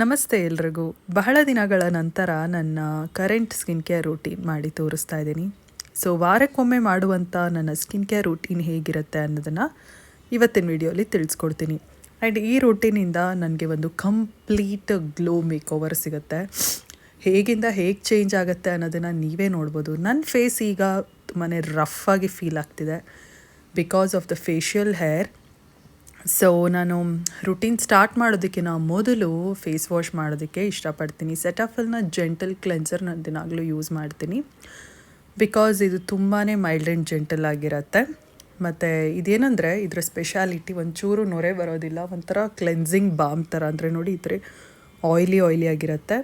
ನಮಸ್ತೆ ಎಲ್ರಿಗೂ. ಬಹಳ ದಿನಗಳ ನಂತರ ನನ್ನ ಕರೆಂಟ್ ಸ್ಕಿನ್ ಕೇರ್ ರೂಟೀನ್ ಮಾಡಿ ತೋರಿಸ್ತಾ ಇದ್ದೀನಿ. ಸೊ ವಾರಕ್ಕೊಮ್ಮೆ ಮಾಡುವಂಥ ನನ್ನ ಸ್ಕಿನ್ ಕೇರ್ ರೂಟೀನ್ ಹೇಗಿರುತ್ತೆ ಅನ್ನೋದನ್ನು ಇವತ್ತಿನ ವಿಡಿಯೋಲಿ ತಿಳಿಸ್ಕೊಡ್ತೀನಿ. ಆ್ಯಂಡ್ ಈ ರೂಟೀನಿಂದ ನನಗೆ ಒಂದು ಕಂಪ್ಲೀಟ್ ಗ್ಲೋ ಮೇಕ್ ಓವರ್ ಸಿಗುತ್ತೆ. ಹೇಗಿಂದ ಹೇಗೆ ಚೇಂಜ್ ಆಗುತ್ತೆ ಅನ್ನೋದನ್ನು ನೀವೇ ನೋಡ್ಬೋದು. ನನ್ನ ಫೇಸ್ ಈಗ ತುಂಬಾ ರಫ್ ಆಗಿ ಫೀಲ್ ಆಗ್ತಿದೆ. Because of the facial hair so ನಾನು ರುಟೀನ್ ಸ್ಟಾರ್ಟ್ ಮಾಡೋದಕ್ಕಿಂತ ಮೊದಲು ಫೇಸ್ ವಾಶ್ ಮಾಡೋದಕ್ಕೆ ಇಷ್ಟಪಡ್ತೀನಿ. ಸೆಟಾಫಲ್ನ ಜೆಂಟಲ್ ಕ್ಲೆನ್ಸರ್ ನಾನು ದಿನಾಗಲೂ ಯೂಸ್ ಮಾಡ್ತೀನಿ. ಬಿಕಾಸ್ ಇದು ತುಂಬಾ ಮೈಲ್ಡ್ ಆ್ಯಂಡ್ ಜೆಂಟಲ್ ಆಗಿರುತ್ತೆ. ಮತ್ತು ಇದೇನಂದರೆ, ಇದರ ಸ್ಪೆಷಾಲಿಟಿ ಒಂಚೂರು ನೊರೆ ಬರೋದಿಲ್ಲ. ಒಂಥರ ಕ್ಲೆನ್ಸಿಂಗ್ ಬಾಮ್ ಥರ ಅಂದರೆ ನೋಡಿ, ಈ ಥರ ಆಯ್ಲಿ ಆಯ್ಲಿ ಆಗಿರುತ್ತೆ.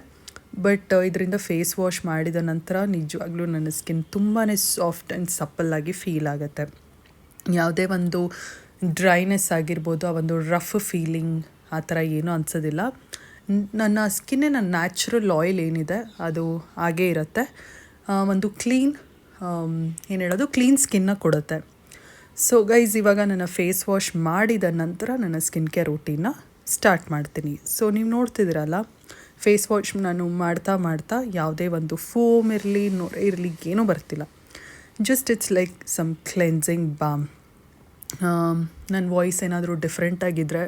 ಬಟ್ ಇದರಿಂದ ಫೇಸ್ ವಾಶ್ ಮಾಡಿದ ನಂತರ ನಿಜವಾಗ್ಲೂ ನನ್ನ ಸ್ಕಿನ್ ತುಂಬಾ ಸಾಫ್ಟ್ ಆ್ಯಂಡ್ ಸಪ್ಪಲ್ಲಾಗಿ ಫೀಲ್ ಆಗುತ್ತೆ. ಯಾವುದೇ ಒಂದು ಡ್ರೈನೆಸ್ ಆಗಿರ್ಬೋದು, ಆ ಒಂದು ರಫ್ ಫೀಲಿಂಗ್ ಆ ಥರ ಏನೂ ಅನ್ಸೋದಿಲ್ಲ. ಸ್ಕಿನ್ನೇ ನನ್ನ ನ್ಯಾಚುರಲ್ ಆಯಿಲ್ ಏನಿದೆ, ಅದು ಹಾಗೇ ಇರುತ್ತೆ. ಒಂದು ಕ್ಲೀನ್ ಏನು ಹೇಳೋದು? ಕ್ಲೀನ್ ಸ್ಕಿನ್ನ ಕೊಡುತ್ತೆ. ಸೊ ಗೈಸ್ ಇವಾಗ ನನ್ನ ಫೇಸ್ ವಾಶ್ ಮಾಡಿದ ನಂತರ ನನ್ನ ಸ್ಕಿನ್ ಕೇರ್ ರೂಟೀನ್ನ ಸ್ಟಾರ್ಟ್ ಮಾಡ್ತೀನಿ. ಸೊ ನೀವು ನೋಡ್ತಿದ್ದೀರಲ್ಲ ಫೇಸ್ ವಾಶ್ ನಾನು ಮಾಡ್ತಾ ಮಾಡ್ತಾ ಯಾವುದೇ ಒಂದು ಫೋಮ್ ಇರಲಿ ನೋ ಇರಲಿ, ಏನೂ ಬರ್ತಿಲ್ಲ. Just it's like some cleansing balm ನನ್ನ ವಾಯ್ಸ್ ಏನಾದರೂ ಡಿಫ್ರೆಂಟಾಗಿದ್ದರೆ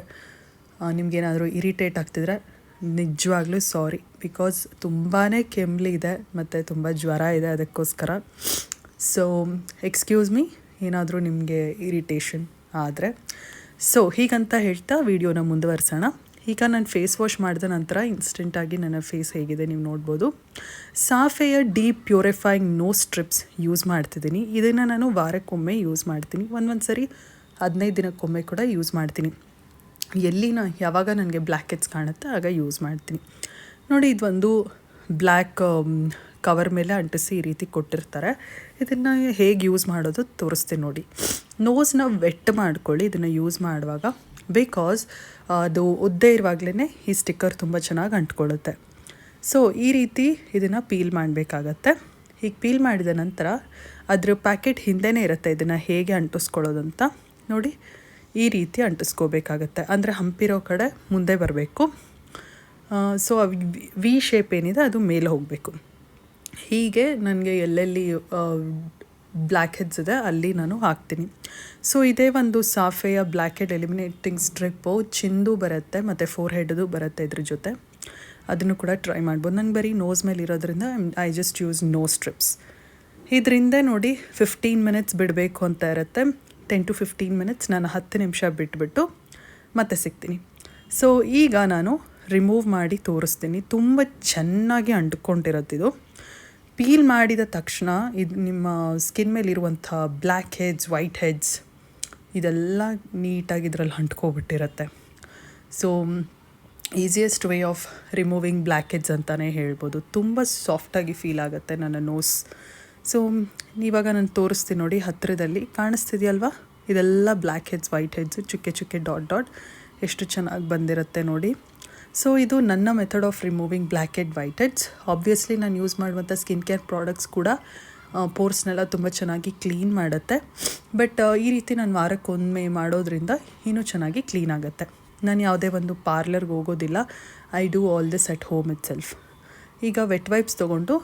ನಿಮಗೇನಾದರೂ ಇರಿಟೇಟ್ ಆಗ್ತಿದ್ರೆ, ನಿಜವಾಗ್ಲೂ ಸಾರಿ ಬಿಕಾಸ್ ತುಂಬಾ ಕೆಮ್ಮಲಿ ಇದೆ, ಮತ್ತು ತುಂಬ ಜ್ವರ ಇದೆ ಅದಕ್ಕೋಸ್ಕರ. ಸೊ ಎಕ್ಸ್ಕ್ಯೂಸ್ ಮೀ ಏನಾದರೂ ನಿಮಗೆ ಇರಿಟೇಷನ್ ಆದರೆ. ಸೊ ಹೀಗಂತ ಹೇಳ್ತಾ ವಿಡಿಯೋನ ಮುಂದುವರ್ಸೋಣ. ಈಗ ನಾನು ಫೇಸ್ ವಾಶ್ ಮಾಡಿದ ನಂತರ ಇನ್ಸ್ಟೆಂಟಾಗಿ ನನ್ನ ಫೇಸ್ ಹೇಗಿದೆ ನೀವು ನೋಡ್ಬೋದು. ಸಾಫೆಯ deep purifying nose strips use ಮಾಡ್ತಿದ್ದೀನಿ. ಇದನ್ನು ನಾನು ವಾರಕ್ಕೊಮ್ಮೆ ಯೂಸ್ ಮಾಡ್ತೀನಿ. ಒಂದೊಂದು ಸರಿ ಹದಿನೈದು ದಿನಕ್ಕೊಮ್ಮೆ ಕೂಡ ಯೂಸ್ ಮಾಡ್ತೀನಿ. ಎಲ್ಲಿನ ಯಾವಾಗ ನನಗೆ ಬ್ಲ್ಯಾಕ್ ಕಾಣುತ್ತೆ ಆಗ ಯೂಸ್ ಮಾಡ್ತೀನಿ. ನೋಡಿ ಇದೊಂದು ಬ್ಲ್ಯಾಕ್ ಕವರ್ ಮೇಲೆ ಅಂಟಿಸಿ ಈ ರೀತಿ ಕೊಟ್ಟಿರ್ತಾರೆ. ಇದನ್ನು ಹೇಗೆ ಯೂಸ್ ಮಾಡೋದು ತೋರಿಸ್ತೀನಿ ನೋಡಿ. ನೋಸ್ನ ವೆಟ್ ಮಾಡ್ಕೊಳ್ಳಿ, ಇದನ್ನು ಯೂಸ್ ಮಾಡುವಾಗ. ಬಿಕಾಸ್ ಅದು ಉದ್ದೇ ಇರುವಾಗಲೇ ಈ ಸ್ಟಿಕ್ಕರ್ ತುಂಬ ಚೆನ್ನಾಗಿ ಅಂಟ್ಕೊಳ್ಳುತ್ತೆ. ಸೊ ಈ ರೀತಿ ಇದನ್ನು ಪೀಲ್ ಮಾಡಬೇಕಾಗತ್ತೆ. ಹೀಗೆ ಪೀಲ್ ಮಾಡಿದ ನಂತರ ಅದ್ರ ಪ್ಯಾಕೆಟ್ ಹಿಂದೆನೇ ಇರುತ್ತೆ ಇದನ್ನು ಹೇಗೆ ಅಂಟಿಸ್ಕೊಳ್ಳೋದಂತ. ನೋಡಿ, ಈ ರೀತಿ ಅಂಟಿಸ್ಕೋಬೇಕಾಗತ್ತೆ. ಅಂದರೆ ಹಂಪಿರೋ ಕಡೆ ಮುಂದೆ ಬರಬೇಕು. ಸೊ ವಿ ಶೇಪ್ ಏನಿದೆ ಅದು ಮೇಲೆ ಹೋಗಬೇಕು. ಹೀಗೆ ನನಗೆ ಎಲ್ಲೆಲ್ಲಿ ಬ್ಲ್ಯಾಕ್ ಹೆಡ್ಸ್ ಇದೆ, ಅಲ್ಲಿ ನಾನು ಹಾಕ್ತೀನಿ. ಸೊ ಇದೇ ಒಂದು ಸಾಫೆಯ ಬ್ಲ್ಯಾಕ್ ಹೆಡ್ ಎಲಿಮಿನೇಟಿಂಗ್ ಸ್ಟ್ರಿಪ್ಪು ಚಿಂದು ಬರುತ್ತೆ, ಮತ್ತು ಫೋರ್ ಹೆಡ್ದು ಬರುತ್ತೆ ಇದ್ರ ಜೊತೆ. ಅದನ್ನು ಕೂಡ ಟ್ರೈ ಮಾಡ್ಬೋದು. ನಂಗೆ ಬರೀ ನೋಸ್ ಮೇಲೆ ಇರೋದ್ರಿಂದ I just use nose strips ಇದರಿಂದ ನೋಡಿ ಫಿಫ್ಟೀನ್ ಮಿನಿಟ್ಸ್ ಬಿಡಬೇಕು ಅಂತ ಇರುತ್ತೆ. ಟೆನ್ ಟು ಫಿಫ್ಟೀನ್ ಮಿನಿಟ್ಸ್ ನಾನು ಹತ್ತು ನಿಮಿಷ ಬಿಟ್ಬಿಟ್ಟು ಮತ್ತೆ ಸಿಗ್ತೀನಿ. ಸೊ ಈಗ ನಾನು ರಿಮೂವ್ ಮಾಡಿ ತೋರಿಸ್ತೀನಿ. ತುಂಬ ಚೆನ್ನಾಗಿ ಅಂಟ್ಕೊಂಡಿರತ್ತಿದು ಪೀಲ್ ಮಾಡಿದ ತಕ್ಷಣ ಇದು ನಿಮ್ಮ ಸ್ಕಿನ್ ಮೇಲಿರುವಂಥ ಬ್ಲ್ಯಾಕ್ ಹೆಡ್ಸ್ ವೈಟ್ ಹೆಡ್ಸ್ ಇದೆಲ್ಲ ನೀಟಾಗಿ ಇದರಲ್ಲಿ ಅಂಟ್ಕೊಬಿಟ್ಟಿರುತ್ತೆ. So easiest way of removing blackheads ಅಂತಲೇ ಹೇಳ್ಬೋದು. ತುಂಬ ಸಾಫ್ಟಾಗಿ ಫೀಲ್ ಆಗುತ್ತೆ ನನ್ನ ನೋಸ್ ಸೊ ಇವಾಗ ನಾನು ತೋರಿಸ್ತೀನಿ ನೋಡಿ ಹತ್ತಿರದಲ್ಲಿ. ಕಾಣಿಸ್ತಿದೆಯಲ್ವಾ? ಇದೆಲ್ಲ ಬ್ಲ್ಯಾಕ್ ಹೆಡ್ಸ್ ವೈಟ್ ಹೆಡ್ಸು ಚುಕ್ಕೆ ಚುಕ್ಕೆ ಡಾಟ್ ಡಾಟ್ ಎಷ್ಟು ಚೆನ್ನಾಗಿ ಬಂದಿರುತ್ತೆ ನೋಡಿ. ಸೊ ಇದು ನನ್ನ method of removing blackhead whiteheads obviously ನಾನು ಯೂಸ್ ಮಾಡುವಂಥ ಸ್ಕಿನ್ ಕೇರ್ ಪ್ರಾಡಕ್ಟ್ಸ್ ಕೂಡ ಪೋರ್ಸ್ನೆಲ್ಲ ತುಂಬ ಚೆನ್ನಾಗಿ ಕ್ಲೀನ್ ಮಾಡುತ್ತೆ. ಬಟ್ ಈ ರೀತಿ ನಾನು ವಾರಕ್ಕೊಮ್ಮೆ ಮಾಡೋದ್ರಿಂದ ಇನ್ನೂ ಚೆನ್ನಾಗಿ ಕ್ಲೀನ್ ಆಗುತ್ತೆ. ನಾನು ಯಾವುದೇ ಒಂದು ಪಾರ್ಲರ್ಗೆ ಹೋಗೋದಿಲ್ಲ. I do all this at home itself ಈಗ ವೆಟ್ ವೈಪ್ಸ್ ತೊಗೊಂಡು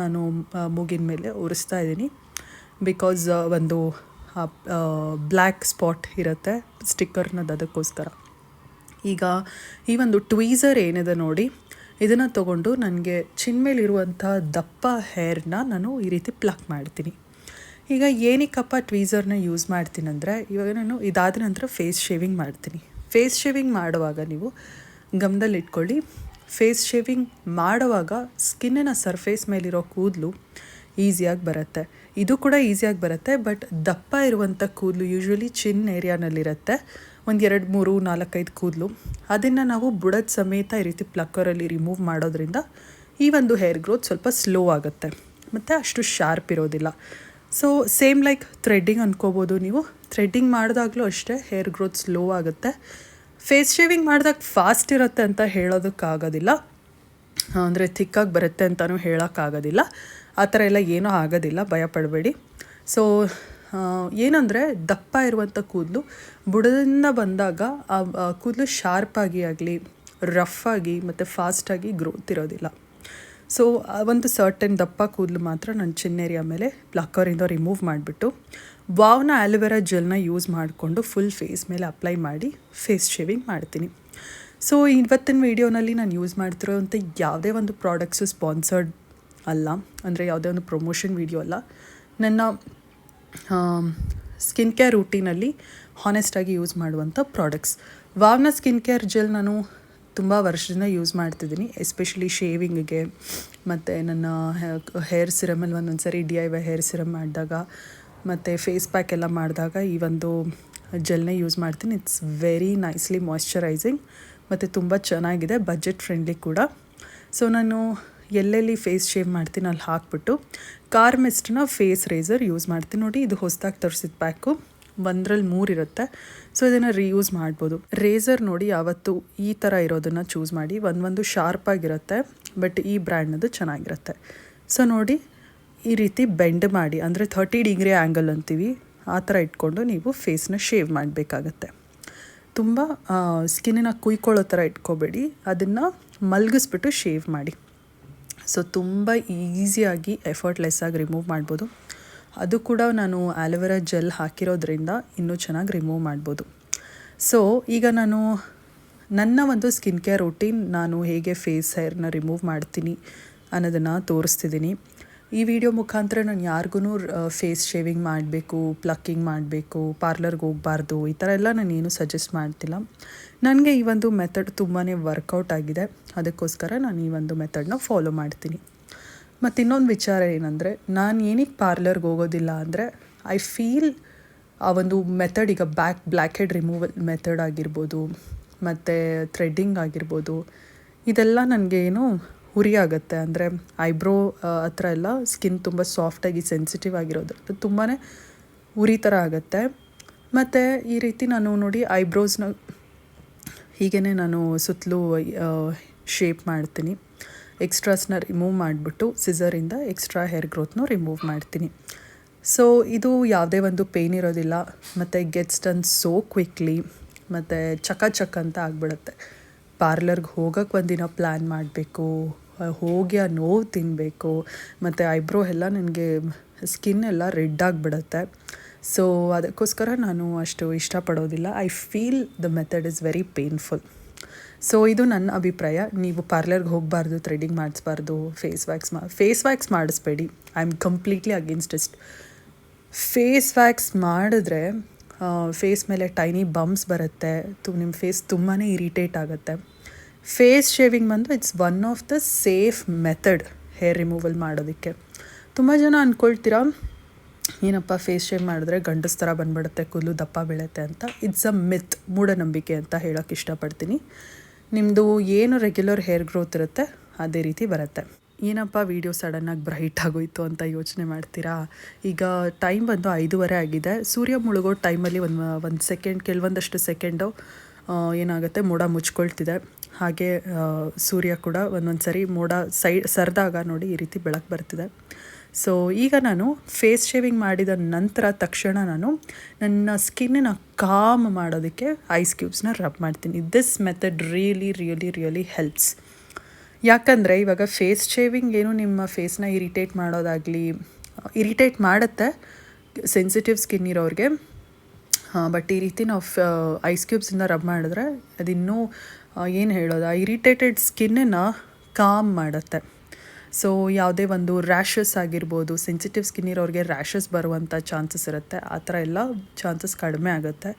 ನಾನು ಮೂಗಿನ ಮೇಲೆ ಉರಿಸ್ತಾ ಇದ್ದೀನಿ. ಬಿಕಾಸ್ ಒಂದು ಬ್ಲ್ಯಾಕ್ ಸ್ಪಾಟ್ ಇರುತ್ತೆ ಸ್ಟಿಕ್ಕರ್ನದ್ದು ಅದಕ್ಕೋಸ್ಕರ. ಈಗ ಈ ಒಂದು ಟ್ವೀಸರ್ ಏನಿದೆ ನೋಡಿ, ಇದನ್ನು ತಗೊಂಡು ನನಗೆ ಚಿನ್ಮೇಲಿರುವಂಥ ದಪ್ಪ ಹೇರ್ನ ನಾನು ಈ ರೀತಿ ಪ್ಲಕ್ ಮಾಡ್ತೀನಿ. ಈಗ ಏನಕ್ಕಪ್ಪ ಟ್ವೀಸರ್ನ ಯೂಸ್ ಮಾಡ್ತೀನಿ ಅಂದರೆ, ಇವಾಗ ನಾನು ಇದಾದ ನಂತರ ಫೇಸ್ ಶೇವಿಂಗ್ ಮಾಡ್ತೀನಿ. ಫೇಸ್ ಶೇವಿಂಗ್ ಮಾಡುವಾಗ ನೀವು ಗಮನದಲ್ಲಿ ಇಟ್ಕೊಳ್ಳಿ ಫೇಸ್ ಶೇವಿಂಗ್ ಮಾಡುವಾಗ ಸ್ಕಿನ್ನಿನ ಸರ್ಫೇಸ್ ಮೇಲಿರೋ ಕೂದಲು ಈಸಿಯಾಗಿ ಬರುತ್ತೆ. ಇದು ಕೂಡ ಈಸಿಯಾಗಿ ಬರುತ್ತೆ, ಬಟ್ ದಪ್ಪ ಇರುವಂಥ ಕೂದಲು ಯೂಶ್ವಲಿ ಚಿನ್ ಏರಿಯಾನಲ್ಲಿರುತ್ತೆ, ಒಂದು ಎರಡು ಮೂರು ನಾಲ್ಕೈದು ಕೂದಲು, ಅದನ್ನು ನಾವು ಬುಡದ ಸಮೇತ ಈ ರೀತಿ ಪ್ಲಕ್ಕರಲ್ಲಿ ರಿಮೂವ್ ಮಾಡೋದ್ರಿಂದ ಈ ಒಂದು ಹೇರ್ ಗ್ರೋತ್ ಸ್ವಲ್ಪ ಸ್ಲೋ ಆಗುತ್ತೆ. ಮತ್ತು ಅಷ್ಟು ಶಾರ್ಪ್ ಇರೋದಿಲ್ಲ. ಸೊ, ಸೇಮ್ ಲೈಕ್ ಥ್ರೆಡ್ಡಿಂಗ್ ಅಂದ್ಕೋಬೋದು ನೀವು. ಥ್ರೆಡ್ಡಿಂಗ್ ಮಾಡಿದಾಗಲೂ ಅಷ್ಟೇ ಹೇರ್ ಗ್ರೋತ್ ಸ್ಲೋ ಆಗುತ್ತೆ. ಫೇಸ್ ಶೇವಿಂಗ್ ಮಾಡಿದಾಗ ಫಾಸ್ಟ್ ಇರುತ್ತೆ ಅಂತ ಹೇಳೋದಕ್ಕಾಗೋದಿಲ್ಲ. ಅಂದರೆ ಥಿಕ್ಕಾಗಿ ಬರುತ್ತೆ ಅಂತಲೂ ಹೇಳೋಕ್ಕಾಗೋದಿಲ್ಲ. ಆ ಥರ ಎಲ್ಲ ಏನೂ ಆಗೋದಿಲ್ಲ ಭಯ ಪಡಬೇಡಿ ಸೊ ಏನಂದರೆ ದಪ್ಪ ಇರುವಂಥ ಕೂದಲು ಬುಡದಿಂದ ಬಂದಾಗ ಆ ಕೂದಲು ಶಾರ್ಪಾಗಿ ಆಗಲಿ ರಫ್ ಆಗಿ ಮತ್ತು ಫಾಸ್ಟಾಗಿ ಗ್ರೋತ್ ಇರೋದಿಲ್ಲ. ಸೊ ಒಂದು ಸರ್ಟನ್ ದಪ್ಪ ಕೂದಲು ಮಾತ್ರ ನಾನು ಚಿನ್ನೇರಿಯ ಮೇಲೆ ಮೇಲೆ ಪ್ಲಕ್ಕರಿಂದ ರಿಮೂವ್ ಮಾಡಿಬಿಟ್ಟು ವಾವ್ನ ಆಲೋವೆರಾ ಜೆಲ್ನ ಯೂಸ್ ಮಾಡಿಕೊಂಡು ಫುಲ್ ಫೇಸ್ ಮೇಲೆ ಅಪ್ಲೈ ಮಾಡಿ ಫೇಸ್ ಶೇವಿಂಗ್ ಮಾಡ್ತೀನಿ. ಸೊ, ಇವತ್ತಿನ ವೀಡಿಯೋನಲ್ಲಿ ನಾನು ಯೂಸ್ ಮಾಡ್ತಿರೋಂಥ ಯಾವುದೇ ಒಂದು ಪ್ರಾಡಕ್ಟ್ಸು ಸ್ಪಾನ್ಸರ್ಡ್ ಅಲ್ಲ, ಅಂದರೆ ಯಾವುದೇ ಒಂದು ಪ್ರಮೋಷನ್ ವೀಡಿಯೋ ಅಲ್ಲ, ನನ್ನ ಸ್ಕಿನ್ ಕೇರ್ ರೂಟೀನಲ್ಲಿ ಹಾನೆಸ್ಟಾಗಿ ಯೂಸ್ ಮಾಡುವಂಥ ಪ್ರಾಡಕ್ಟ್ಸ್. ವಾವ್ನ ಸ್ಕಿನ್ ಕೇರ್ ಜೆಲ್ ನಾನು ತುಂಬ ವರ್ಷದಿಂದ ಯೂಸ್ ಮಾಡ್ತಿದ್ದೀನಿ, ಎಸ್ಪೆಷಲಿ ಶೇವಿಂಗಿಗೆ, ಮತ್ತು ನನ್ನ ಹೇರ್ ಸಿರಮಲ್ಲಿ ಒಂದೊಂದು ಸರಿ D I Y hair serum ಮಾಡಿದಾಗ ಮತ್ತು ಫೇಸ್ ಪ್ಯಾಕ್ ಎಲ್ಲ ಮಾಡಿದಾಗ ಈ ಒಂದು ಜೆಲ್ನೇ ಯೂಸ್ ಮಾಡ್ತೀನಿ. ಇಟ್ಸ್ ವೆರಿ ನೈಸ್ಲಿ ಮಾಯ್ಶ್ಚರೈಸಿಂಗ್ ಮತ್ತು ತುಂಬ ಚೆನ್ನಾಗಿದೆ ಬಜೆಟ್ ಫ್ರೆಂಡ್ಲಿ ಕೂಡ. ಸೊ ನಾನು ಎಲ್ಲೆಲ್ಲಿ ಫೇಸ್ ಶೇವ್ ಮಾಡ್ತೀನಿ ಅಲ್ಲಿ ಹಾಕ್ಬಿಟ್ಟು ಕಾರ್ಮೆಸ್ಟ್ನ ಫೇಸ್ ರೇಸರ್ ಯೂಸ್ ಮಾಡ್ತೀನಿ ನೋಡಿ, ಇದು ಹೊಸದಾಗಿ ತರಿಸಿದ ಪ್ಯಾಕು ಒಂದರಲ್ಲಿ ಮೂರು ಇರುತ್ತೆ. ಸೊ ಇದನ್ನು ರೀಯೂಸ್ ಮಾಡ್ಬೋದು. ರೇಸರ್ ನೋಡಿ ಯಾವತ್ತು ಈ ಥರ ಇರೋದನ್ನು ಚೂಸ್ ಮಾಡಿ ಒಂದೊಂದು ಶಾರ್ಪಾಗಿರುತ್ತೆ ಬಟ್ ಈ ಬ್ರ್ಯಾಂಡ್ನದು ಚೆನ್ನಾಗಿರುತ್ತೆ. ಸೊ ನೋಡಿ ಈ ರೀತಿ ಬೆಂಡ್ ಮಾಡಿ, ಅಂದರೆ ಥರ್ಟಿ ಡಿಗ್ರಿ ಆ್ಯಂಗಲ್ ಅಂತೀವಿ, ಆ ಥರ ಇಟ್ಕೊಂಡು ನೀವು ಫೇಸ್ನ ಶೇವ್ ಮಾಡಬೇಕಾಗತ್ತೆ. ತುಂಬ ಸ್ಕಿನ್ನ ಕುಯ್ಕೊಳ್ಳೋ ಥರ ಇಟ್ಕೋಬೇಡಿ, ಅದನ್ನು ಮಲಗಿಸ್ಬಿಟ್ಟು ಶೇವ್ ಮಾಡಿ. ಸೊ ತುಂಬ ಈಸಿಯಾಗಿ ಎಫರ್ಟ್ಲೆಸ್ಸಾಗಿ ರಿಮೂವ್ ಮಾಡ್ಬೋದು. ಅದು ಕೂಡ ನಾನು ಆಲೋವೆರಾ ಜೆಲ್ ಹಾಕಿರೋದ್ರಿಂದ ಇನ್ನೂ ಚೆನ್ನಾಗಿ ರಿಮೂವ್ ಮಾಡ್ಬೋದು. ಸೊ ಈಗ ನಾನು ನನ್ನ ಒಂದು ಸ್ಕಿನ್ ಕೇರ್ ರೂಟೀನ್ ನಾನು ಹೇಗೆ ಫೇಸ್ ಹೇರ್ನ ರಿಮೂವ್ ಮಾಡ್ತೀನಿ ಅನ್ನೋದನ್ನು ತೋರಿಸ್ತಿದ್ದೀನಿ. ಈ ವಿಡಿಯೋ ಮುಖಾಂತರ ನಾನು ಯಾರಿಗೂ ಫೇಸ್ ಶೇವಿಂಗ್ ಮಾಡಬೇಕು ಪ್ಲಕ್ಕಿಂಗ್ ಮಾಡಬೇಕು ಪಾರ್ಲರ್ಗೆ ಹೋಗಬಾರ್ದು, ಈ ಥರ ಎಲ್ಲ ನಾನು ಏನು ಸಜೆಸ್ಟ್ ಮಾಡ್ತಿಲ್ಲ. ನನಗೆ ಈ ಒಂದು ಮೆಥಡ್ ತುಂಬಾ ವರ್ಕೌಟ್ ಆಗಿದೆ. ಅದಕ್ಕೋಸ್ಕರ ನಾನು ಈ ಒಂದು ಮೆಥಡ್ನ ಫಾಲೋ ಮಾಡ್ತೀನಿ. ಮತ್ತು ಇನ್ನೊಂದು ವಿಚಾರ ಏನಂದರೆ, ನಾನು ಏನಕ್ಕೆ ಪಾರ್ಲರ್ಗೆ ಹೋಗೋದಿಲ್ಲ ಅಂದರೆ ಐ ಫೀಲ್ ಆ ಒಂದು ಮೆಥಡ್ ಈಗ back black head removal method ಆಗಿರ್ಬೋದು, ಮತ್ತು ಥ್ರೆಡ್ಡಿಂಗ್ ಆಗಿರ್ಬೋದು, ಇದೆಲ್ಲ ನನಗೆ ಏನು ಉರಿ ಆಗುತ್ತೆ ಅಂದರೆ ಐಬ್ರೋ ಹತ್ರ ಎಲ್ಲ ಸ್ಕಿನ್ ತುಂಬ ಸಾಫ್ಟಾಗಿ ಸೆನ್ಸಿಟಿವ್ ಆಗಿರೋದ್ರಿಂದ ತುಂಬಾ ಉರಿ ಥರ ಆಗುತ್ತೆ. ಮತ್ತು ಈ ರೀತಿ ನಾನು ನೋಡಿ ಐಬ್ರೋಸ್ನ ಹೀಗೇ ನಾನು ಸುತ್ತಲೂ ಶೇಪ್ ಮಾಡ್ತೀನಿ. ಎಕ್ಸ್ಟ್ರಾಸ್ನ ರಿಮೂವ್ ಮಾಡಿಬಿಟ್ಟು ಸಿಸರಿಂದ ಎಕ್ಸ್ಟ್ರಾ ಹೇರ್ ಗ್ರೋತ್ನು ರಿಮೂವ್ ಮಾಡ್ತೀನಿ. ಸೊ ಇದು ಯಾವುದೇ ಒಂದು ಪೇಯ್ನ್ ಇರೋದಿಲ್ಲ. ಮತ್ತು ಗೆಟ್ಸ್ ಡನ್ ಸೋ ಕ್ವಿಕ್ಲಿ ಮತ್ತು ಚಕ ಚಕ್ ಅಂತ ಆಗಿಬಿಡುತ್ತೆ. ಪಾರ್ಲರ್ಗೆ ಹೋಗೋಕ್ಕೆ ಒಂದಿನ ಪ್ಲ್ಯಾನ್ ಮಾಡಬೇಕು ಹೋಗಿ ಆ ನೋವು ತಿನ್ನಬೇಕು ಮತ್ತು ಐಬ್ರೋ ಎಲ್ಲ ನನಗೆ ಸ್ಕಿನ್ ಎಲ್ಲ ರೆಡ್ ಆಗಿಬಿಡುತ್ತೆ. ಸೊ ಅದಕ್ಕೋಸ್ಕರ ನಾನು ಅಷ್ಟು ಇಷ್ಟಪಡೋದಿಲ್ಲ. I feel the method is very painful so ಇದು ನನ್ನ ಅಭಿಪ್ರಾಯ. ನೀವು ಪಾರ್ಲರ್ಗೆ ಹೋಗಬಾರ್ದು ಥ್ರೆಡಿಂಗ್ ಮಾಡಿಸ್ಬಾರ್ದು ಫೇಸ್ ವ್ಯಾಕ್ಸ್ ಮಾ face wax ಮಾಡಿಸ್ಬೇಡಿ. I am completely against it face wax ಮಾಡಿದ್ರೆ ಫೇಸ್ ಮೇಲೆ ಟೈನಿ ಬಮ್ಸ್ ಬರುತ್ತೆ. ತು ನಿಮ್ಮ ಫೇಸ್ ತುಂಬಾ ಇರಿಟೇಟ್ ಆಗುತ್ತೆ. ಫೇಸ್ ಶೇವಿಂಗ್ ಬಂದು it's one of the safe method hair removal ಮಾಡೋದಕ್ಕೆ. ತುಂಬ ಜನ ಅಂದ್ಕೊಳ್ತೀರಾ ಏನಪ್ಪ ಫೇಸ್ ಶೇವ್ ಮಾಡಿದ್ರೆ ಗಂಡಸ್ ಥರ ಬಂದ್ಬಿಡುತ್ತೆ ಕೂದಲು ದಪ್ಪ ಬೀಳುತ್ತೆ ಅಂತ. ಇಟ್ಸ್ ಅ ಮಿತ್, ಮೂಢನಂಬಿಕೆ ಅಂತ ಹೇಳೋಕ್ಕೆ ಇಷ್ಟಪಡ್ತೀನಿ. ನಿಮ್ಮದು ಏನು ರೆಗ್ಯುಲರ್ ಹೇರ್ ಗ್ರೋತ್ ಇರುತ್ತೆ, ಅದೇ ರೀತಿ ಬರುತ್ತೆ. ಏನಪ್ಪ ವೀಡಿಯೋ ಸಡನ್ನಾಗಿ ಬ್ರೈಟ್ ಆಗೋಯ್ತು ಅಂತ ಯೋಚನೆ ಮಾಡ್ತೀರಾ? ಈಗ ಟೈಮ್ ಬಂದು ಐದೂವರೆ ಆಗಿದೆ. ಸೂರ್ಯ ಮುಳುಗೋ ಟೈಮಲ್ಲಿ ಒಂದು ಒಂದು ಸೆಕೆಂಡ್ ಕೆಲವೊಂದಷ್ಟು ಸೆಕೆಂಡು ಏನಾಗುತ್ತೆ ಮೋಡ ಮುಚ್ಕೊಳ್ತಿದೆ. ಹಾಗೆ ಸೂರ್ಯ ಕೂಡ ಒಂದೊಂದು ಸರಿ ಮೋಡ ಸೈಡ್ ಸರಿದಾಗ ನೋಡಿ ಈ ರೀತಿ ಬೆಳಕು ಬರ್ತಿದೆ. ಸೊ ಈಗ ನಾನು ಫೇಸ್ ಶೇವಿಂಗ್ ಮಾಡಿದ ನಂತರ ತಕ್ಷಣ ನಾನು ನನ್ನ ಸ್ಕಿನ್ನನ್ನು ಕಾಮ್ ಮಾಡೋದಕ್ಕೆ ಐಸ್ ಕ್ಯೂಬ್ಸ್ನ ರಬ್ ಮಾಡ್ತೀನಿ. This method really really really helps ಯಾಕಂದರೆ ಇವಾಗ ಫೇಸ್ ಶೇವಿಂಗ್ ಏನು ನಿಮ್ಮ ಫೇಸ್ನ ಇರಿಟೇಟ್ ಮಾಡೋದಾಗಲಿ ಇರಿಟೇಟ್ ಮಾಡುತ್ತೆ ಸೆನ್ಸಿಟಿವ್ ಸ್ಕಿನ್ ಇರೋರಿಗೆ. ಬಟ್ ಈ ರೀತಿ ನಾವು ಐಸ್ ಕ್ಯೂಬ್ಸಿಂದ ರಬ್ ಮಾಡಿದ್ರೆ ಅದಿನ್ನೂ ಏನು ಹೇಳೋದು, ಆ ಇರಿಟೇಟೆಡ್ ಸ್ಕಿನ್ನನ್ನು ಕಾಮ್ ಮಾಡುತ್ತೆ. ಸೊ ಯಾವುದೇ ಒಂದು ರ್ಯಾಷಸ್ ಆಗಿರ್ಬೋದು ಸೆನ್ಸಿಟಿವ್ ಸ್ಕಿನ್ ಇರೋರಿಗೆ ರ್ಯಾಷಸ್ ಬರುವಂಥ ಚಾನ್ಸಸ್ ಇರುತ್ತೆ. ಆ ಥರ ಎಲ್ಲ ಚಾನ್ಸಸ್ ಕಡಿಮೆ ಆಗುತ್ತೆ.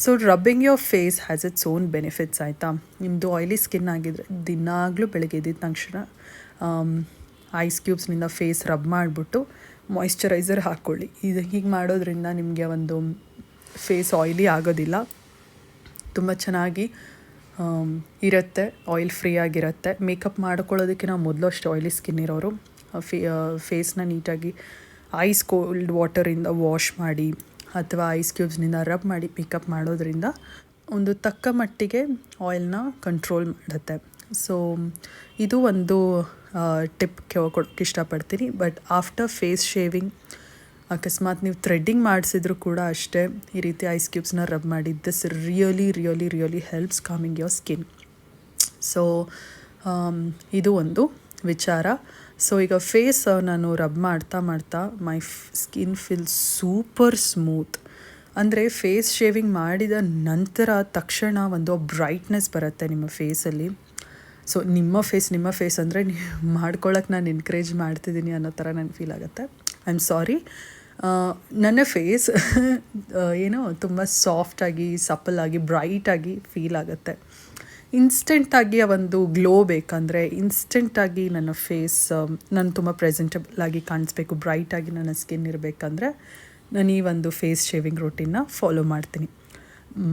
So rubbing your face has its own benefits ಆಯಿತಾ? ನಿಮ್ಮದು ಆಯ್ಲಿ ಸ್ಕಿನ್ ಆಗಿದ್ರೆ ದಿನಾಗಲೂ ಬೆಳಗ್ಗೆ ಎದ್ದಿದ ತಕ್ಷಣ ಐಸ್ ಕ್ಯೂಬ್ಸ್ನಿಂದ ಫೇಸ್ ರಬ್ ಮಾಡಿಬಿಟ್ಟು ಮಾಯಿಶ್ಚರೈಸರ್ ಹಾಕ್ಕೊಳ್ಳಿ ಇದು ಹೀಗೆ ಮಾಡೋದ್ರಿಂದ ನಿಮಗೆ ಒಂದು ಫೇಸ್ ಆಯ್ಲಿ ಆಗೋದಿಲ್ಲ. ತುಂಬ ಚೆನ್ನಾಗಿ ಇರುತ್ತೆ ಆಯಿಲ್ ಫ್ರೀ ಆಗಿರುತ್ತೆ. ಮೇಕಪ್ ಮಾಡ್ಕೊಳ್ಳೋದಕ್ಕೆ ನಾವು ಮೊದಲು ಅಷ್ಟು ಆಯ್ಲಿ ಸ್ಕಿನ್ ಇರೋರು. ಫೇ ಫೇಸ್ನ ನೀಟಾಗಿ ಐಸ್ ಕೋಲ್ಡ್ ವಾಟರಿಂದ ವಾಶ್ ಮಾಡಿ ಅಥವಾ ಐಸ್ ಕ್ಯೂಬ್ಸ್ನಿಂದ ರಬ್ ಮಾಡಿ ಪಿಕಪ್ ಮಾಡೋದ್ರಿಂದ ಒಂದು ತಕ್ಕ ಮಟ್ಟಿಗೆ ಆಯಿಲ್ನ ಕಂಟ್ರೋಲ್ ಮಾಡುತ್ತೆ. ಸೊ ಇದು ಒಂದು ಟಿಪ್ ಕೊಡೋಕ್ಕೆ ಇಷ್ಟಪಡ್ತೀನಿ. ಬಟ್ ಆಫ್ಟರ್ ಫೇಸ್ ಶೇವಿಂಗ್ ಅಕಸ್ಮಾತ್ ನೀವು ಥ್ರೆಡ್ಡಿಂಗ್ ಮಾಡಿಸಿದ್ರು ಕೂಡ ಅಷ್ಟೇ ಈ ರೀತಿ ಐಸ್ ಕ್ಯೂಬ್ಸ್ನ ರಬ್ ಮಾಡಿ this really really really helps calming your skin so ಇದು ಒಂದು ವಿಚಾರ. ಸೊ ಈಗ ಫೇಸ್ ನಾನು ರಬ್ ಮಾಡ್ತಾ ಮಾಡ್ತಾ my skin feel super smooth ಅಂದರೆ ಫೇಸ್ ಶೇವಿಂಗ್ ಮಾಡಿದ ನಂತರ ತಕ್ಷಣ ಒಂದು ಬ್ರೈಟ್ನೆಸ್ ಬರುತ್ತೆ ನಿಮ್ಮ ಫೇಸಲ್ಲಿ ಸೊ ನಿಮ್ಮ ಫೇಸ್ ನಿಮ್ಮ ಫೇಸ್ ಅಂದರೆ ನೀವು ಮಾಡ್ಕೊಳ್ಳೋಕೆ ನಾನು ಎನ್ಕರೇಜ್ ಮಾಡ್ತಿದ್ದೀನಿ ಅನ್ನೋ ಥರ ನನಗೆ ಫೀಲ್ ಆಗುತ್ತೆ. ಐ ಆಮ್ ಸಾರಿ ನನ್ನ ಫೇಸ್ ಏನೋ ತುಂಬ ಸಾಫ್ಟಾಗಿ ಸಪ್ಪಲಾಗಿ ಬ್ರೈಟಾಗಿ ಫೀಲ್ ಆಗುತ್ತೆ. ಇನ್ಸ್ಟೆಂಟಾಗಿ ಆ ಒಂದು ಗ್ಲೋ ಬೇಕಂದರೆ ಇನ್ಸ್ಟೆಂಟಾಗಿ ನನ್ನ ಫೇಸ್ ನಾನು ತುಂಬ ಪ್ರೆಸೆಂಟಬಲ್ ಆಗಿ ಕಾಣಿಸ್ಬೇಕು ಬ್ರೈಟಾಗಿ ನನ್ನ ಸ್ಕಿನ್ ಇರಬೇಕಂದ್ರೆ ನಾನು ಈ ಒಂದು ಫೇಸ್ ಶೇವಿಂಗ್ ರೂಟೀನ್ನ ಫಾಲೋ ಮಾಡ್ತೀನಿ.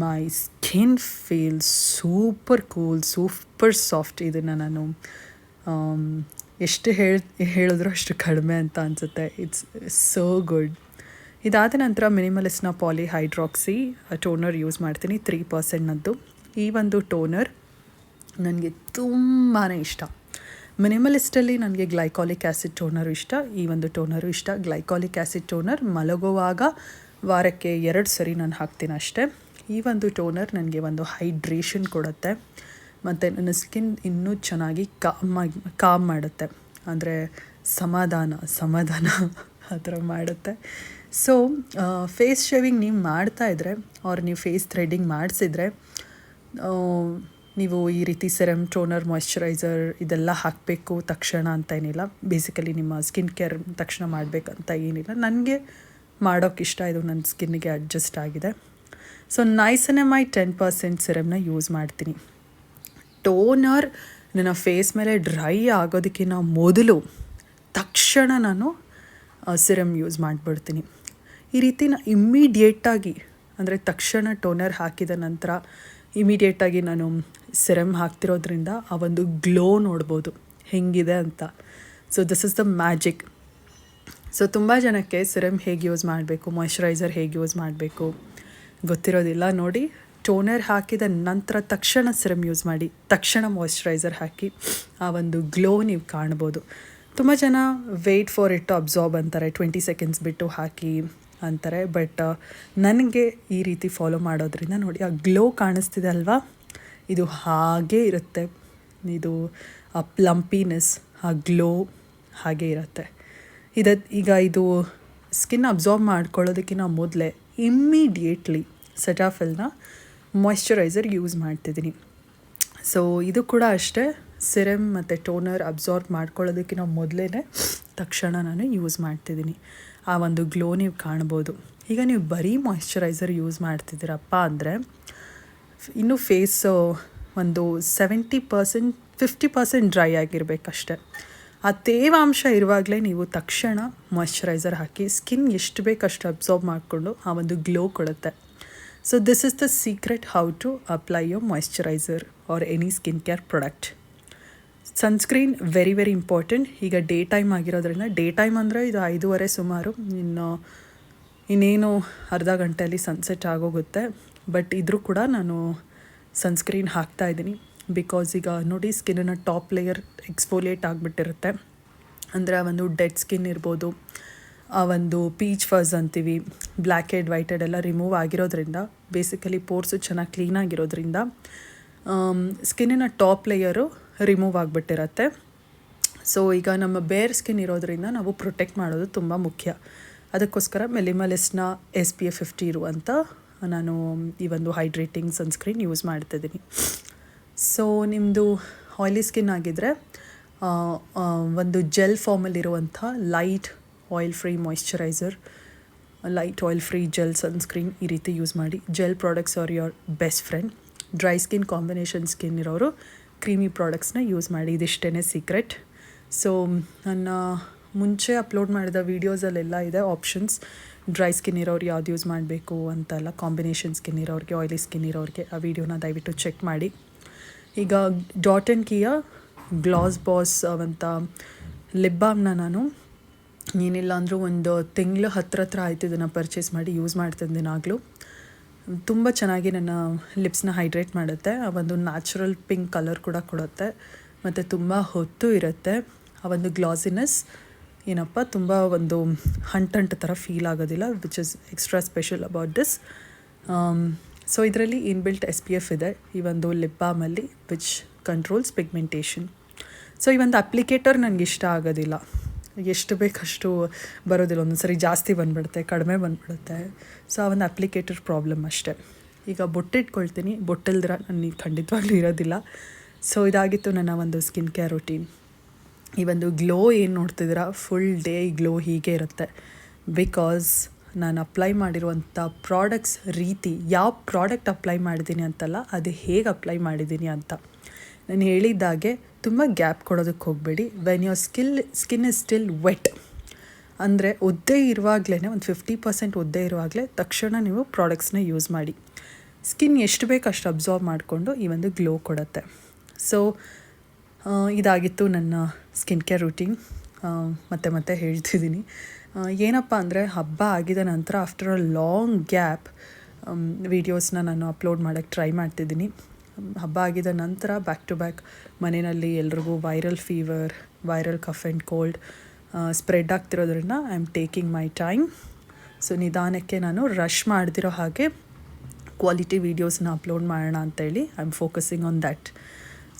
My skin feel super cool super soft ಇದನ್ನು ನಾನು ಎಷ್ಟು ಹೇಳಿ, ಹೇಳಿದ್ರು ಅಷ್ಟು ಕಡಿಮೆ ಅಂತ ಅನಿಸುತ್ತೆ. ಇಟ್ಸ್ ಸೋ ಗುಡ್ ಇದಾದ ನಂತರ ಮಿನಿಮಲಿಸ್ನ ಪಾಲಿಹೈಡ್ರಾಕ್ಸಿ ಟೋನರ್ ಯೂಸ್ ಮಾಡ್ತೀನಿ ತ್ರೀ ಪರ್ಸೆಂಟ್ನದ್ದು ಈ ಒಂದು ಟೋನರ್ ನನಗೆ ತುಂಬಾ ಇಷ್ಟ. ಮಿನಿಮಲಿಸ್ಟಲ್ಲಿ ನನಗೆ ಗ್ಲೈಕಾಲಿಕ್ ಆ್ಯಸಿಡ್ ಟೋನರು ಇಷ್ಟ. ಈ ಒಂದು ಟೋನರು ಇಷ್ಟ. ಗ್ಲೈಕಾಲಿಕ್ ಆ್ಯಸಿಡ್ ಟೋನರ್ ಮಲಗುವಾಗ ವಾರಕ್ಕೆ ಎರಡು ಸರಿ ನಾನು ಹಾಕ್ತೀನಿ ಅಷ್ಟೇ. ಈ ಒಂದು ಟೋನರ್ ನನಗೆ ಒಂದು ಹೈಡ್ರೇಷನ್ ಕೊಡುತ್ತೆ. ಮತ್ತು ನನ್ನ ಸ್ಕಿನ್ ಇನ್ನೂ ಚೆನ್ನಾಗಿ ಕಾಮ್ ಕಾಮ್ ಮಾಡುತ್ತೆ. ಅಂದರೆ ಸಮಾಧಾನ ಸಮಾಧಾನ ಆ ಥರ ಮಾಡುತ್ತೆ. ಸೊ ಫೇಸ್ ಶೇವಿಂಗ್ ನೀವು ಮಾಡ್ತಾಯಿದ್ರೆ ಅವ್ರು ನೀವು ಫೇಸ್ ಥ್ರೆಡಿಂಗ್ ಮಾಡಿಸಿದ್ರೆ ನೀವು ಈ ರೀತಿ ಸೆರಮ್ ಟೋನರ್ ಮಾಯ್ಶ್ಚರೈಸರ್ ಇದೆಲ್ಲ ಹಾಕಬೇಕು ತಕ್ಷಣ ಅಂತ ಏನಿಲ್ಲ. ಬೇಸಿಕಲಿ ನಿಮ್ಮ ಸ್ಕಿನ್ ಕೇರ್ ತಕ್ಷಣ ಮಾಡಬೇಕಂತ ಏನಿಲ್ಲ. ನನಗೆ ಮಾಡೋಕ್ಕೆ ಇಷ್ಟ ಇದು ನನ್ನ ಸ್ಕಿನ್ನಿಗೆ ಅಡ್ಜಸ್ಟ್ ಆಗಿದೆ. ಸೊ ನೈಸನೆಮೈ ಟೆನ್ ಪರ್ಸೆಂಟ್ ಸಿರಮ್ನ ಯೂಸ್ ಮಾಡ್ತೀನಿ. ಟೋನರ್ ನನ್ನ ಫೇಸ್ ಮೇಲೆ ಡ್ರೈ ಆಗೋದಕ್ಕಿಂತ ಮೊದಲು ತಕ್ಷಣ ನಾನು ಸಿರಮ್ ಯೂಸ್ ಮಾಡಿಬಿಡ್ತೀನಿ. ಈ ರೀತಿ ನಾನು ಇಮ್ಮಿಡಿಯೇಟಾಗಿ ಅಂದರೆ ತಕ್ಷಣ ಟೋನರ್ ಹಾಕಿದ ನಂತರ ಇಮಿಡಿಯೇಟಾಗಿ ನಾನು ಸೆರಮ್ ಹಾಕ್ತಿರೋದ್ರಿಂದ ಆ ಒಂದು ಗ್ಲೋ ನೋಡ್ಬೋದು. ಹೆಂಗಿದೆ ಅಂತ. So this is the magic so ತುಂಬ ಜನಕ್ಕೆ ಸಿರಮ್ ಹೇಗೆ ಯೂಸ್ ಮಾಡಬೇಕು ಮಾಯ್ಶ್ಚರೈಸರ್ ಹೇಗೆ ಯೂಸ್ ಮಾಡಬೇಕು ಗೊತ್ತಿರೋದಿಲ್ಲ. ನೋಡಿ ಟೋನರ್ ಹಾಕಿದ ನಂತರ ತಕ್ಷಣ ಸಿರಮ್ ಯೂಸ್ ಮಾಡಿ, ತಕ್ಷಣ ಮಾಯ್ಶ್ಚರೈಸರ್ ಹಾಕಿ ಆ ಒಂದು ಗ್ಲೋ ನೀವು ಕಾಣ್ಬೋದು. ತುಂಬ ಜನ ವೆಯ್ಟ್ ಫಾರ್ ಇಟ್ ಅಬ್ಸಾರ್ಬ್ ಅಂತಾರೆ ಟ್ವೆಂಟಿ ಸೆಕೆಂಡ್ಸ್ ಬಿಟ್ಟು ಹಾಕಿ. ಅಂತಾರೆ. ಬಟ್ ನನಗೆ ಈ ರೀತಿ ಫಾಲೋ ಮಾಡೋದ್ರಿಂದ ನೋಡಿ, ಆ ಗ್ಲೋ ಕಾಣಿಸ್ತಿದೆ ಅಲ್ವಾ? ಇದು ಹಾಗೇ ಇರುತ್ತೆ. ಇದು, ಆ ಪ್ಲಂಪಿನೆಸ್ ಆ ಗ್ಲೋ ಹಾಗೆ ಇರುತ್ತೆ. ಇದ, ಈಗ ಇದು ಸ್ಕಿನ್ ಅಬ್ಸಾರ್ಬ್ ಮಾಡ್ಕೊಳ್ಳೋದಕ್ಕಿಂತ ಮೊದಲೇ ಇಮ್ಮಿಡಿಯೇಟ್ಲಿ ಸೆಟಾಫಿಲ್ನ ಮಾಯಶ್ಚರೈಸರ್ ಯೂಸ್ ಮಾಡ್ತಿದ್ದೀನಿ. ಸೊ ಇದು ಕೂಡ ಅಷ್ಟೇ. ಸಿರಮ್ ಮತ್ತು ಟೋನರ್ ಅಬ್ಸಾರ್ಬ್ ಮಾಡ್ಕೊಳ್ಳೋದಕ್ಕಿಂತ ಮೊದಲೇ ತಕ್ಷಣ ನಾನು ಯೂಸ್ ಮಾಡ್ತಿದ್ದೀನಿ. ಆ ಒಂದು ಗ್ಲೋ ನೀವು ಕಾಣ್ಬೋದು. ಈಗ ನೀವು ಬರೀ ಮಾಯಿಶ್ಚರೈಸರ್ ಯೂಸ್ ಮಾಡ್ತಿದ್ದೀರಪ್ಪ ಅಂದರೆ, ಇನ್ನು ಫೇಸ್ ಒಂದು seventy percent fifty percent dry ಆಗಿರಬೇಕಷ್ಟೆ. ಆ ತೇವಾಂಶ ಇರುವಾಗಲೇ ನೀವು ತಕ್ಷಣ ಮಾಯ್ಶ್ಚರೈಸರ್ ಹಾಕಿ ಸ್ಕಿನ್ ಎಷ್ಟು ಬೇಕಷ್ಟು ಅಬ್ಸಾರ್ಬ್ ಮಾಡಿಕೊಂಡು ಆ ಒಂದು ಗ್ಲೋ ಕೊಡುತ್ತೆ. So this is the secret how to apply your moisturiser or any skin care product sunscreen very very important ಈಗ ಡೇ ಟೈಮ್ ಆಗಿರೋದ್ರಿಂದ ಡೇ ಟೈಮ್ ಅಂದರೆ ಇದು ಐದೂವರೆ ಸುಮಾರು, ಇನ್ನು, ಇನ್ನೇನು ಅರ್ಧ ಗಂಟೆಯಲ್ಲಿ ಸನ್ಸೆಟ್ ಆಗೋಗುತ್ತೆ. ಬಟ್ ಇದ್ರೂ ಕೂಡ ನಾನು ಸನ್ಸ್ಕ್ರೀನ್ ಹಾಕ್ತಾ ಇದ್ದೀನಿ. ಬಿಕಾಸ್ ಈಗ ನೋಡಿ ಸ್ಕಿನ್ನ ಟಾಪ್ ಲೇಯರ್ ಎಕ್ಸ್ಫೋಲಿಯೇಟ್ ಆಗಿಬಿಟ್ಟಿರುತ್ತೆ. ಅಂದರೆ ಆ ಒಂದು ಡೆಡ್ ಸ್ಕಿನ್ ಇರ್ಬೋದು, ಆ ಒಂದು ಪೀಚ್ ಫಸ್ ಅಂತೀವಿ ಬ್ಲ್ಯಾಕ್ ಹೆಡ್ ವೈಟ್ ಹೆಡ್ ಎಲ್ಲ ರಿಮೂವ್ ಆಗಿರೋದ್ರಿಂದ ಬೇಸಿಕಲಿ ಪೋರ್ಸು ಚೆನ್ನಾಗಿ ಕ್ಲೀನಾಗಿರೋದ್ರಿಂದ ಸ್ಕಿನ್ನಿನ ಟಾಪ್ ಲೇಯರು ರಿಮೂವ್ ಆಗಿಬಿಟ್ಟಿರತ್ತೆ. ಸೊ ಈಗ ನಮ್ಮ ಬೇರ್ ಸ್ಕಿನ್ ಇರೋದರಿಂದ ನಾವು ಪ್ರೊಟೆಕ್ಟ್ ಮಾಡೋದು ತುಂಬ ಮುಖ್ಯ. ಅದಕ್ಕೋಸ್ಕರ ಮೆಲಿಮಲಿಸ್ನ ಎಸ್ ಪಿ ಎ ಫಿಫ್ಟಿ ಇರುವಂಥ ನಾನು ಈ ಒಂದು ಹೈಡ್ರೇಟಿಂಗ್ ಸನ್ಸ್ಕ್ರೀನ್ ಯೂಸ್ ಮಾಡ್ತಿದ್ದೀನಿ ಸೊ ನಿಮ್ಮದು ಆಯ್ಲಿ ಸ್ಕಿನ್ ಆಗಿದ್ದರೆ ಒಂದು gel ಫಾರ್ಮಲ್ಲಿರುವಂಥ light oil free moisturiser light oil free gel sunscreen ಈ ರೀತಿ ಯೂಸ್ ಮಾಡಿ. Gel products are your best friend dry skin combination skin ಇರೋರು ಕ್ರೀಮಿ ಪ್ರಾಡಕ್ಟ್ಸ್ನ ಯೂಸ್ ಮಾಡಿ ಇದಿಷ್ಟೇ ಸೀಕ್ರೆಟ್ ಸೊ ನನ್ನ ಮುಂಚೆ ಅಪ್ಲೋಡ್ ಮಾಡಿದ ವೀಡಿಯೋಸಲ್ಲೆಲ್ಲ ಇದೆ ಆಪ್ಷನ್ಸ್ ಡ್ರೈ ಸ್ಕಿನ್ ಇರೋರು ಯಾವ್ದು ಯೂಸ್ ಮಾಡಬೇಕು ಅಂತೆಲ್ಲ ಕಾಂಬಿನೇಷನ್ ಸ್ಕಿನ್ ಇರೋರಿಗೆ ಆಯ್ಲಿ ಸ್ಕಿನ್ ಇರೋರಿಗೆ ಆ ವೀಡಿಯೋನ ದಯವಿಟ್ಟು ಚೆಕ್ ಮಾಡಿ. ಈಗ dot and key glass boss ಅಂತ ಲಿಪ್ ಬಾಮ್ನ ನಾನು. ಏನಿಲ್ಲ ಅಂದರೂ ಒಂದು ತಿಂಗಳು ಹತ್ರ ಹತ್ರ ಆಯಿತು ಇದನ್ನು ಪರ್ಚೇಸ್ ಮಾಡಿ ಯೂಸ್ ಮಾಡ್ತಿದ್ದೀನಿ ಆಗಲೂ. ತುಂಬ ಚೆನ್ನಾಗಿ ನನ್ನ ಲಿಪ್ಸ್ನ ಹೈಡ್ರೇಟ್ ಮಾಡುತ್ತೆ. ಆ ಒಂದು ನ್ಯಾಚುರಲ್ ಪಿಂಕ್ ಕಲರ್ ಕೂಡ ಕೊಡುತ್ತೆ. ಮತ್ತು ತುಂಬ ಹೊತ್ತು ಇರುತ್ತೆ. ಆ ಒಂದು ಗ್ಲಾಸಿನೆಸ್ ಏನಪ್ಪ, ತುಂಬ ಒಂದು ಹಂಟ್ ಹಂಟ್ ಥರ ಫೀಲ್ ಆಗೋದಿಲ್ಲ which is extra special about this so ಇದರಲ್ಲಿ ಇನ್ಬಿಲ್ಟ್ ಎಸ್ ಪಿ ಎಫ್ ಇದೆ. ಈ ಒಂದು ಲಿಪ್ ಬಾಮಲ್ಲಿ ವಿಚ್ ಕಂಟ್ರೋಲ್ಸ್ ಪಿಗ್ಮೆಂಟೇಷನ್ ಸೊ ಈ ಒಂದು ಅಪ್ಲಿಕೇಟರ್ ನನಗೆ ಇಷ್ಟ ಆಗೋದಿಲ್ಲ. ಎಷ್ಟು ಬೇಕಷ್ಟು ಬರೋದಿಲ್ಲ. ಒಂದೊಂದು ಸರಿ ಜಾಸ್ತಿ ಬಂದುಬಿಡುತ್ತೆ, ಕಡಿಮೆ ಬಂದುಬಿಡುತ್ತೆ. ಸೊ ಆ ಒಂದು ಅಪ್ಲಿಕೇಟರ್ ಪ್ರಾಬ್ಲಮ್ ಅಷ್ಟೇ. ಈಗ ಬೊಟ್ಟಿಟ್ಕೊಳ್ತೀನಿ ಬೊಟ್ಟಿಲ್ದಿರ ನನಗೆ ಖಂಡಿತವಾಗ್ಲೂ ಇರೋದಿಲ್ಲ. ಸೊ ಇದಾಗಿತ್ತು ನನ್ನ ಒಂದು ಸ್ಕಿನ್ ಕೇರ್ ರುಟೀನ್ ಈ ಒಂದು ಗ್ಲೋ ಏನು ನೋಡ್ತಿದ್ದೀರಾ? ಫುಲ್ ಡೇ ಗ್ಲೋ ಹೀಗೆ ಇರುತ್ತೆ. ಬಿಕಾಸ್ ನಾನು ಅಪ್ಲೈ ಮಾಡಿರುವಂಥ ಪ್ರಾಡಕ್ಟ್ಸ್ ರೀತಿ, ಯಾವ ಪ್ರಾಡಕ್ಟ್ ಅಪ್ಲೈ ಮಾಡಿದ್ದೀನಿ ಅಂತಲ್ಲ, ಅದು ಹೇಗೆ ಅಪ್ಲೈ ಮಾಡಿದ್ದೀನಿ ಅಂತ. ನಾನು ಹೇಳಿದ್ದಾಗೆ ತುಂಬ ಗ್ಯಾಪ್ ಕೊಡೋದಕ್ಕೆ ಹೋಗಬೇಡಿ. When your skill skin is still wet ಅಂದರೆ ಒದ್ದೆ ಇರುವಾಗಲೇ ಒಂದು ಫಿಫ್ಟಿ ಪರ್ಸೆಂಟ್ ಒದ್ದೆ ಇರುವಾಗಲೇ ತಕ್ಷಣ ನೀವು ಪ್ರಾಡಕ್ಟ್ಸ್ನ ಯೂಸ್ ಮಾಡಿ. ಸ್ಕಿನ್ ಎಷ್ಟು ಬೇಕು ಅಷ್ಟು ಅಬ್ಸಾರ್ವ್ ಮಾಡಿಕೊಂಡು ಈ ಒಂದು ಗ್ಲೋ ಕೊಡುತ್ತೆ. ಸೊ ಇದಾಗಿತ್ತು ನನ್ನ ಸ್ಕಿನ್ ಕೇರ್ ರುಟೀನ್ ಮತ್ತೆ ಮತ್ತೆ ಹೇಳ್ತಿದ್ದೀನಿ. ಏನಪ್ಪ ಅಂದರೆ ಹಬ್ಬ ಆಗಿದ ನಂತರ ಆಫ್ಟರ್ ಅ ಲಾಂಗ್ ಗ್ಯಾಪ್ ವೀಡಿಯೋಸ್ನ ನಾನು ಅಪ್ಲೋಡ್ ಮಾಡೋಕ್ಕೆ ಟ್ರೈ ಮಾಡ್ತಿದ್ದೀನಿ. ಹಬ್ಬ ಆಗಿದ ನಂತರ ಬ್ಯಾಕ್ ಟು ಬ್ಯಾಕ್ ಮನೆಯಲ್ಲಿ ಎಲ್ರಿಗೂ viral fever viral cough and cold spread ಆಗ್ತಿರೋದ್ರಿಂದ I am taking my time so ನಿಧಾನಕ್ಕೆ ನಾನು ರಶ್ ಮಾಡ್ತಿರೋ ಹಾಗೆ ಕ್ವಾಲಿಟಿ ವೀಡಿಯೋಸ್ನ ಅಪ್ಲೋಡ್ ಮಾಡೋಣ ಅಂತೇಳಿ I am focusing on that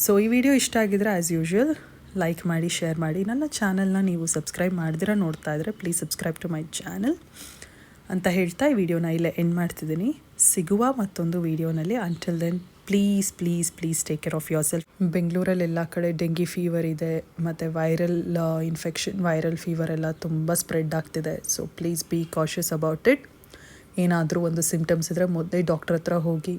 so ಈ ವಿಡಿಯೋ ಇಷ್ಟ ಆಗಿದ್ರೆ ಆ್ಯಸ್ ಯೂಶ್ವಲ್ ಲೈಕ್ ಮಾಡಿ ಶೇರ್ ಮಾಡಿ. ನನ್ನ ಚಾನಲ್ನ ನೀವು ಸಬ್ಸ್ಕ್ರೈಬ್ ಮಾಡ್ದಿರ ನೋಡ್ತಾ ಇದ್ರೆ please subscribe to my channel ಅಂತ ಹೇಳ್ತಾ ಈ ವಿಡಿಯೋನ ಇಲ್ಲೇ ಎಂಡ್ ಮಾಡ್ತಿದ್ದೀನಿ. ಸಿಗುವ ಮತ್ತೊಂದು ವಿಡಿಯೋನಲ್ಲಿ until then please please please take care of yourself ಬೆಂಗಳೂರಲ್ಲಿ ಎಲ್ಲ ಕಡೆ ಡೆಂಗಿ ಫೀವರ್ ಇದೆ, ಮತ್ತು ವೈರಲ್ ಇನ್ಫೆಕ್ಷನ್ ವೈರಲ್ ಫೀವರ್ ಎಲ್ಲ ತುಂಬ ಸ್ಪ್ರೆಡ್ ಆಗ್ತಿದೆ. So please be cautious about it ಏನಾದರೂ ಒಂದು ಸಿಮ್ಟಮ್ಸ್ ಇದ್ದರೆ ಮೊದಲೇ ಡಾಕ್ಟ್ರ್ ಹತ್ರ ಹೋಗಿ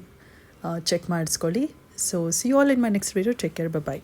ಚೆಕ್ ಮಾಡಿಸ್ಕೊಳ್ಳಿ. So see all in my next video take care bye